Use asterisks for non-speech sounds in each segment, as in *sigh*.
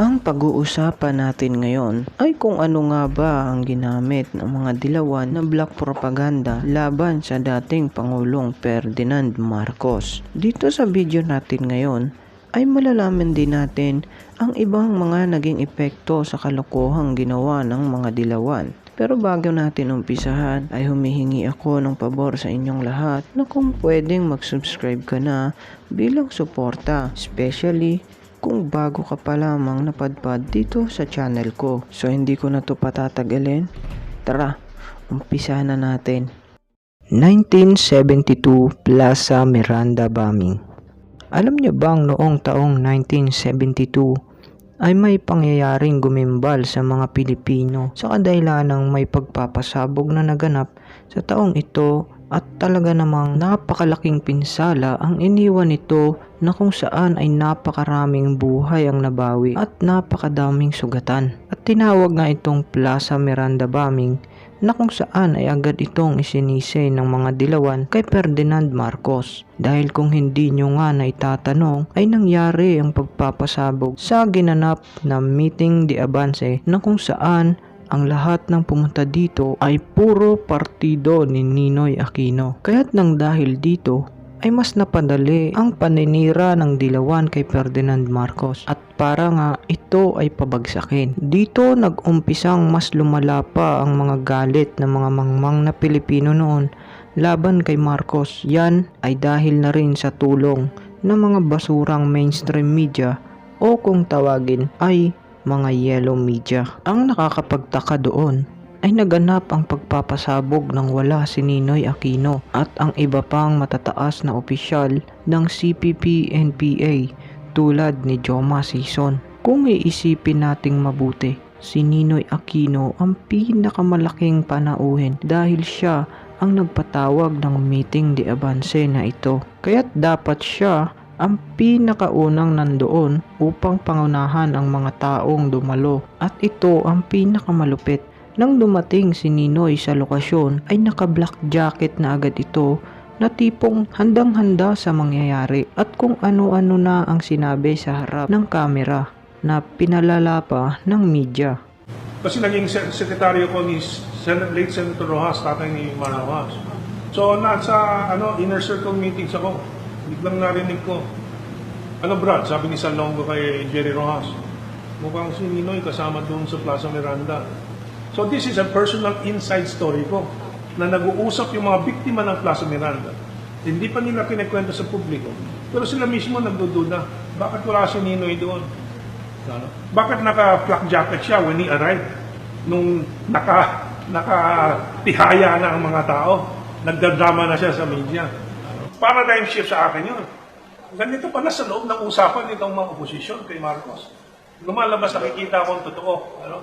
Ang pag-uusapan natin ngayon ay kung ano nga ba ang ginamit ng mga dilawan na black propaganda laban sa dating Pangulong Ferdinand Marcos. Dito sa video natin ngayon ay malalaman din natin ang ibang mga naging epekto sa kalokohang ginawa ng mga dilawan. Pero bago natin umpisahan ay humihingi ako ng pabor sa inyong lahat na kung pwedeng mag-subscribe ka na bilang suporta, especially kung bago ka pa lamang napadpad dito sa channel ko. So hindi ko na to patatagalin. Tara, umpisa na natin. 1972 Plaza Miranda Bombing Alam niyo bang noong taong 1972 ay may pangyayaring gumimbal sa mga Pilipino sa kadahilanang may pagpapasabog na naganap sa taong ito at talaga namang napakalaking pinsala ang iniwan nito na kung saan ay napakaraming buhay ang nabawi at napakadaming sugatan. At tinawag nga itong Plaza Miranda Bombing na kung saan ay agad itong isinisi ng mga dilawan kay Ferdinand Marcos. Dahil kung hindi nyo nga na itatanong ay nangyari ang pagpapasabog sa ginanap na meeting di Avance na kung saan ang lahat ng pumunta dito ay puro partido ni Ninoy Aquino. Kaya't nang dahil dito ay mas napadali ang paninira ng dilawan kay Ferdinand Marcos at para nga ito ay pabagsakin. Dito nag-umpisang mas lumala pa ang mga galit ng mga mangmang na Pilipino noon laban kay Marcos. Yan ay dahil na rin sa tulong ng mga basurang mainstream media o kung tawagin ay mga yellow media. Ang nakakapagtaka doon ay naganap ang pagpapasabog ng wala si Ninoy Aquino at ang iba pang matataas na opisyal ng CPP-NPA tulad ni Joma Sison. Kung iisipin nating mabuti, si Ninoy Aquino ang pinakamalaking panauhin dahil siya ang nagpatawag ng meeting de Avance na ito. Kaya't dapat siya ang pinakaunang nandoon upang pangunahan ang mga taong dumalo at ito ang pinakamalupit. Nang dumating si Ninoy sa lokasyon ay naka-black jacket na agad ito na tipong handang-handa sa mangyayari at kung ano-ano na ang sinabi sa harap ng kamera na pinalala pa ng media. Kasi naging se- sekretaryo ko ni Sen- late Senator Rojas, tatay ni Mar Rojas. So nasa ano, inner circle meetings ako. Biglang narinig ko, ano Brad, sabi ni Salongo kay Jerry Rojas, mukhang si Ninoy kasama doon sa Plaza Miranda. So this is a personal inside story ko na nag-uusap yung mga biktima ng Plaza Miranda. Hindi pa nila kinikwento sa publiko. Pero sila mismo nagdududa, bakit wala si Ninoy doon? Ano? Bakit naka-flak jacket siya when he arrived? Nung naka, nakatihaya na ang mga tao, nagdadrama na siya sa media. Paradigm shift sa akin yun. Ganito pala sa loob ng usapan nitong mga oposisyon kay Marcos. Lumalabas nakikita ko ang totoo. Ano?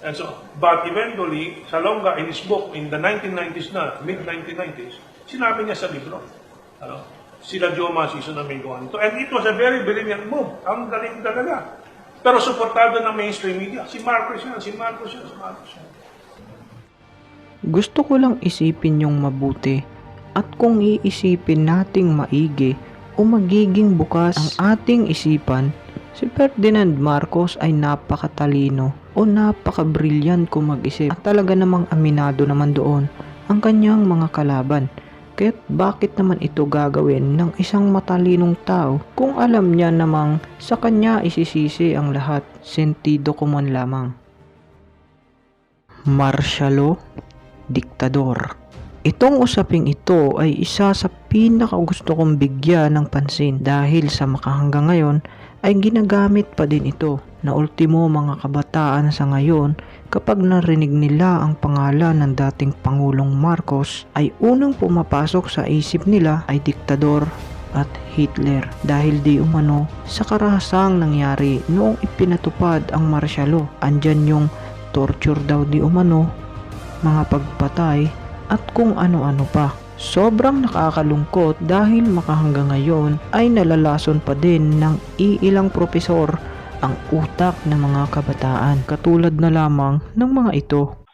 And so, but eventually, Salonga in his book in the 1990s na, mid-1990s, sinabi niya sa libro. Ano? Sila Joe Masison na may gawa nito. And it was a very brilliant move. Ang galing talaga. Pero suportado ng mainstream media. Si Marcos yan, si Marcos yan, si Marcos yan. Gusto ko lang isipin yung mabuti at kung iisipin nating maigi o magiging bukas ang ating isipan, si Ferdinand Marcos ay napakatalino o napaka-brilliant kung mag-isip at talaga namang aminado naman doon ang kanyang mga kalaban. Kaya't bakit naman ito gagawin ng isang matalinong tao kung alam niya namang sa kanya isisisi ang lahat, sentido kumon lamang. Marshalo diktador. Itong usaping ito ay isa sa pinakagusto kong bigyan ng pansin dahil sa makahanggang ngayon ay ginagamit pa din ito na ultimo mga kabataan sa ngayon kapag narinig nila ang pangalan ng dating Pangulong Marcos ay unang pumapasok sa isip nila ay diktador at Hitler dahil di umano sa karahasang nangyari noong ipinatupad ang marsyalo. Andyan yung torture daw di umano mga pagpatay at kung ano-ano pa. Sobrang nakakalungkot dahil makahanggang ngayon ay nalalason pa din ng iilang propesor ang utak ng mga kabataan katulad na lamang ng mga ito.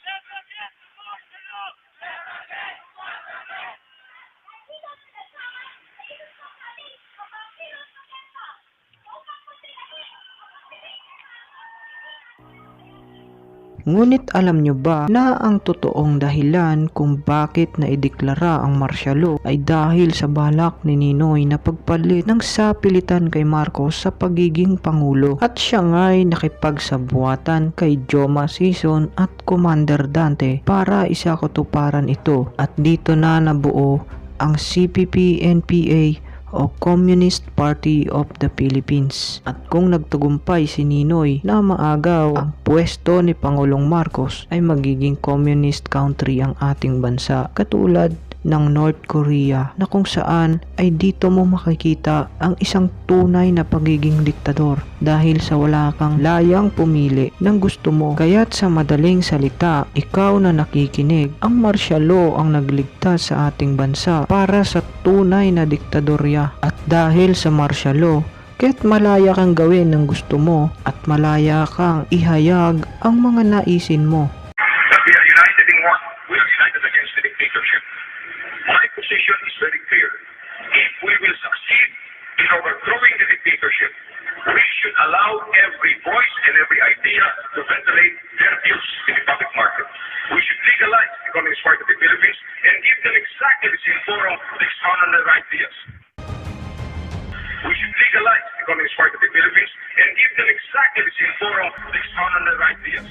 Ngunit alam nyo ba na ang totoong dahilan kung bakit naideklara ang martial law ay dahil sa balak ni Ninoy na pagpalit ng sapilitan kay Marcos sa pagiging pangulo. At siya nga'y nakipagsabuatan kay Joma Sison at Commander Dante para isakotuparan ito. At dito na nabuo ang CPP-NPA o Communist Party of the Philippines. At kung nagtagumpay si Ninoy na maagaw ang pwesto ni Pangulong Marcos ay magiging communist country ang ating bansa katulad ng North Korea na kung saan ay dito mo makikita ang isang tunay na pagiging diktador dahil sa wala kang layang pumili ng gusto mo. Kaya't sa madaling salita ikaw na nakikinig. Ang martial law ang nagligtas sa ating bansa para sa tunay na diktadorya. At dahil sa martial law Kaya't malaya kang gawin ng gusto mo at malaya kang ihayag ang mga naisin mo Communist Party of the Philippines and give them exactly the same forum to expound on their ideas.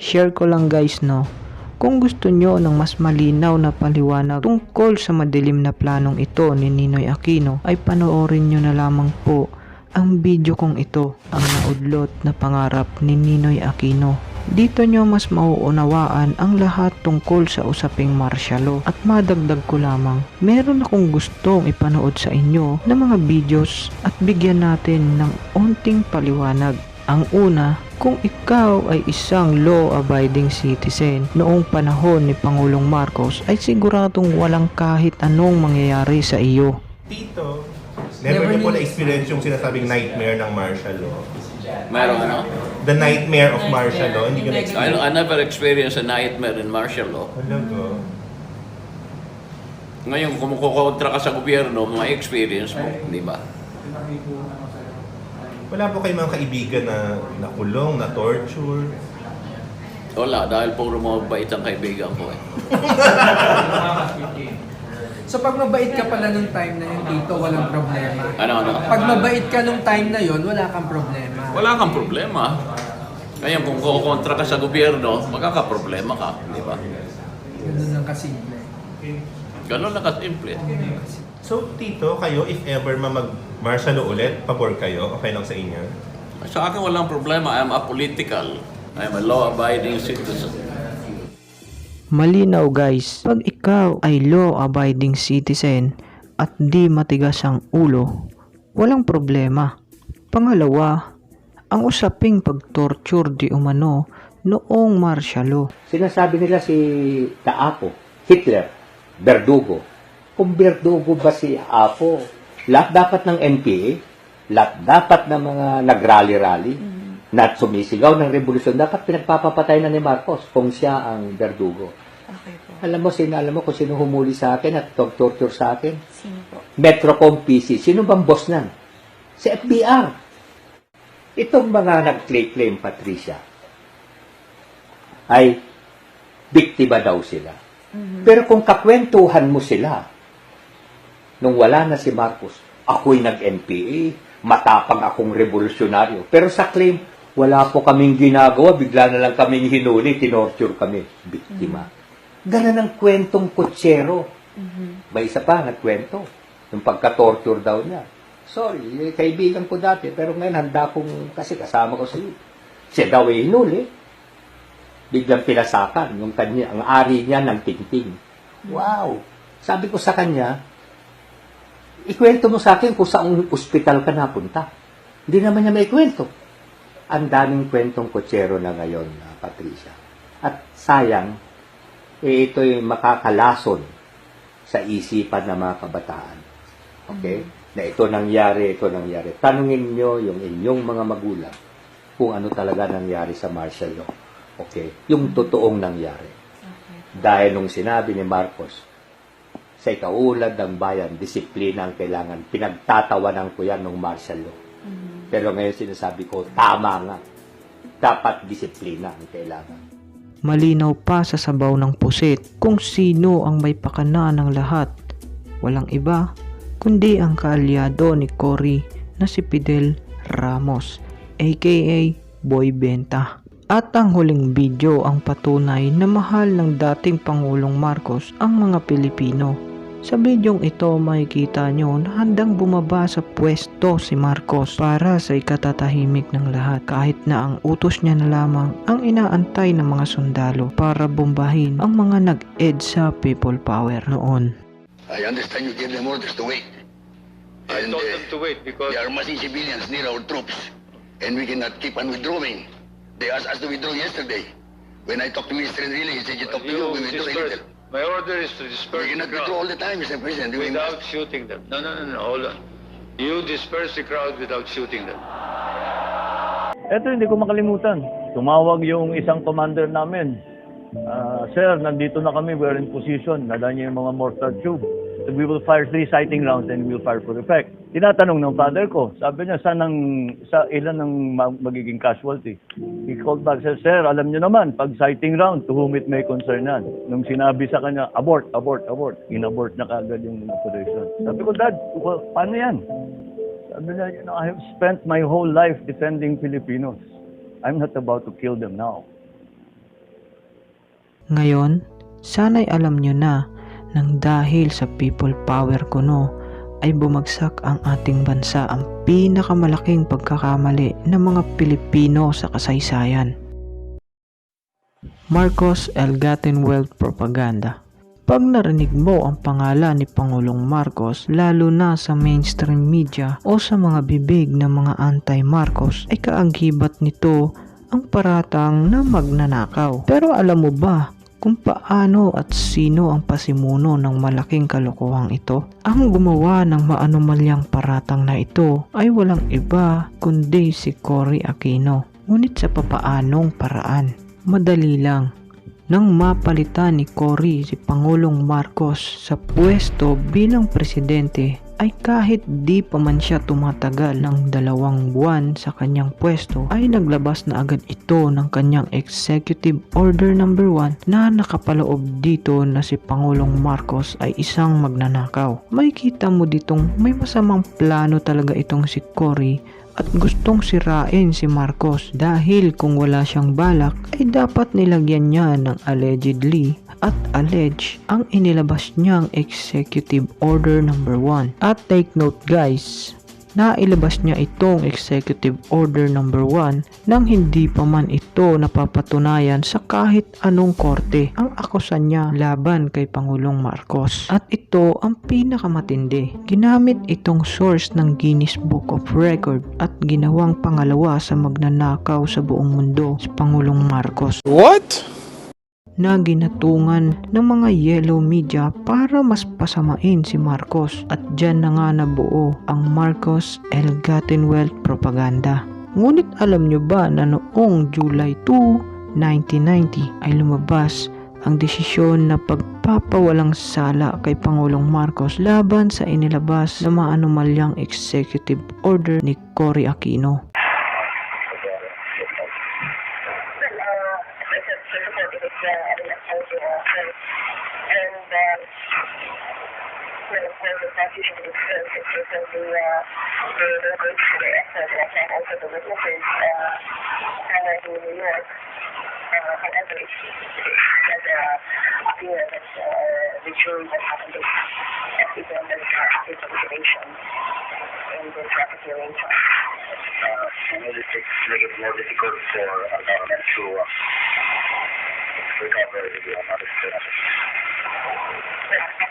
Share ko lang guys no. Kung gusto nyo ng mas malinaw na paliwanag tungkol sa madilim na planong ito ni Ninoy Aquino ay panoorin nyo na lamang po ang video kong ito, ang naudlot na pangarap ni Ninoy Aquino. Dito nyo mas mauunawaan ang lahat tungkol sa usaping martial law at madagdag ko lamang, meron akong gustong ipanood sa inyo ng mga videos at bigyan natin ng onting paliwanag. Ang una, kung ikaw ay isang law-abiding citizen noong panahon ni Pangulong Marcos ay siguradong walang kahit anong mangyayari sa iyo. Tito, never, Never niyo po na-experience yung sinasabing nightmare ng martial law. Meron ano? The nightmare of martial law, hindi ko I, na-experience. I never experienced a nightmare in martial law. Talaga. Ngayon, kung kukontra ka sa gobyerno, mga experience mo, di ba? Wala po kayong mga kaibigan na nakulong, na torture. Wala, dahil puro mga bait ang kaibigan ko eh. So pag mabait ka pala nung time na yun dito, walang problema. Ano, ano? Pag mabait ka nung time na yun, wala kang problema. Wala kang problema. Ngayon, kung kukontra ka sa gobyerno, magkakaproblema ka, di ba? Ganun lang kasimple. Ganun na kasimple. So, Tito, kayo, if ever ma mag-martial law ulit, pabor kayo, okay lang sa inyo? Sa akin walang problema. I am apolitical. I am a law-abiding citizen. Malinaw guys, pag ikaw ay law-abiding citizen at di matigas ang ulo, walang problema. Pangalawa, ang usaping pag-torture di umano noong martial law. Sinasabi nila si Taapo, Hitler, Verdugo. Kung Verdugo ba si Apo, lahat dapat ng NPA, lahat dapat ng mga nag-rally-rally, na sumisigaw ng revolusyon, dapat pinagpapapatay na ni Marcos kung siya ang Verdugo. Okay po. Alam mo, sino, alam mo kung sino humuli sa akin at torture sa akin? Sino po? Metrocom PC. Sino bang boss nan? Si FBR. Itong mga nag-claim, Patricia, ay biktima daw sila. Pero kung kakwentuhan mo sila, nung wala na si Marcos, ako'y nag-NPA, matapang akong revolusyonaryo. Pero sa claim, wala po kaming ginagawa, bigla na lang kaming hinuli, tinorture kami. Biktima. Ganun ang kwentong kutsero. May isa pa, nagkwento. Yung pagka-torture daw niya. Sorry, eh, kaibigan ko dati, pero ngayon handa kong, kasi kasama ko sa iyo. Siya daw ay hinuli. Biglang pinasakan yung kanya, ang ari niya ng tingting. Wow! Sabi ko sa kanya, ikwento mo sa akin kung saan ospital ka napunta. Hindi naman niya may kwento. Ang daming kwentong kotsero na ngayon, ah, Patricia. At sayang, eh, ito'y makakalason sa isipan ng mga kabataan. Okay? Na ito nangyari, ito nangyari. Tanungin nyo yung inyong mga magulang kung ano talaga nangyari sa martial law. Okay? Yung totoong nangyari. Dahil nung sinabi ni Marcos, sa ikaulad ng bayan, disiplina ang kailangan. Pinagtatawanan ko yan ng martial law. Pero ngayon sinasabi ko, tama nga. Dapat disiplina ang kailangan. Malinaw pa sa sabaw ng pusit kung sino ang may pakana ng lahat. Walang iba kundi ang kaalyado ni Cory na si Fidel Ramos aka Boy Benta. At ang huling video ang patunay na mahal ng dating Pangulong Marcos ang mga Pilipino. Sa bidyong ito makikita nyo na handang bumaba sa pwesto si Marcos para sa ikatatahimik ng lahat kahit na ang utos niya na lamang ang inaantay ng mga sundalo para bombahin ang mga nag-EDSA people power noon. I understand you gave them orders to wait. I And, told uh, them to wait because There are massing civilians near our troops, and we cannot keep on withdrawing. They asked us to withdraw yesterday. When I talked to Mr. Enrile, he said you talked to you, we withdraw a little. My order is to disperse We cannot withdraw all the time, Mr. President. We without must- shooting them. No, no, no, no, hold on. You disperse the crowd without shooting them. Eto, hindi ko makalimutan. Tumawag yung isang commander namin. Ah, sir, nandito na kami. We're in position. Nadaan niya yung mga mortar tube. So we will fire three sighting rounds and we will fire for effect. Tinatanong ng father ko, sabi niya, saan ang, sa ilan ang ma- magiging casualty? He called back, said, sir, alam niyo naman, pag sighting round, to whom it may concern yan. Nung sinabi sa kanya, abort, abort, abort, inabort na kagad yung operation. Sabi ko, dad, well, paano yan? Sabi niya, you know, I have spent my whole life defending Filipinos. I'm not about to kill them now. Ngayon, sana'y alam nyo na nang dahil sa people power kuno ay bumagsak ang ating bansa ang pinakamalaking pagkakamali ng mga Pilipino sa kasaysayan. Marcos Elgatin Wealth Propaganda Pag narinig mo ang pangalan ni Pangulong Marcos lalo na sa mainstream media o sa mga bibig ng mga anti-Marcos ay kaagibat nito ang paratang na magnanakaw. Pero alam mo ba kung paano at sino ang pasimuno ng malaking kalokohang ito? Ang gumawa ng maanumalyang paratang na ito ay walang iba kundi si Cory Aquino. Ngunit sa papaanong paraan? Madali lang. Nang mapalitan ni Cory si Pangulong Marcos sa pwesto bilang presidente ay kahit di pa man siya tumatagal ng dalawang buwan sa kanyang pwesto ay naglabas na agad ito ng kanyang Executive Order number 1 na nakapaloob dito na si Pangulong Marcos ay isang magnanakaw. May kita mo ditong may masamang plano talaga itong si Cory at gustong sirain si Marcos dahil kung wala siyang balak ay dapat nilagyan niya ng allegedly at allege ang inilabas niyang executive order number 1. At take note guys, nailabas niya itong executive order number 1 nang hindi pa man ito napapatunayan sa kahit anong korte ang akusan niya laban kay Pangulong Marcos. At ito ang pinakamatindi. Ginamit itong source ng Guinness Book of Record at ginawang pangalawa sa magnanakaw sa buong mundo si Pangulong Marcos na ginatungan ng mga yellow media para mas pasamain si Marcos at dyan na nga nabuo ang Marcos Elgatenwelt propaganda. Ngunit alam nyo ba na noong July 2, 1990 ay lumabas ang desisyon na pagpapawalang sala kay Pangulong Marcos laban sa inilabas na maanumalyang executive order ni Cory Aquino. whatever it is, whether uh, appearance, uh, rituals that happen to people that are active population in this rapid arrangement. Uh, I know make it more difficult for a government to uh, recover if you are not I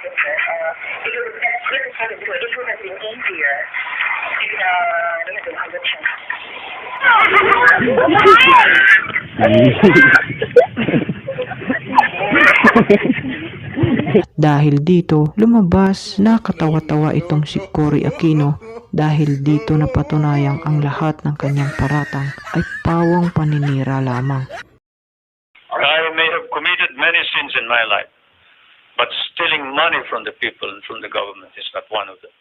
think so. Uh. It would have been easier if uh, they had been conviction. *laughs* *laughs* *laughs* *laughs* Dahil dito, lumabas na katawa-tawa itong si Cory Aquino dahil dito napatunayang ang lahat ng kanyang paratang ay pawang paninira lamang. I may have committed many sins in my life, but stealing money from the people and from the government is not one of them.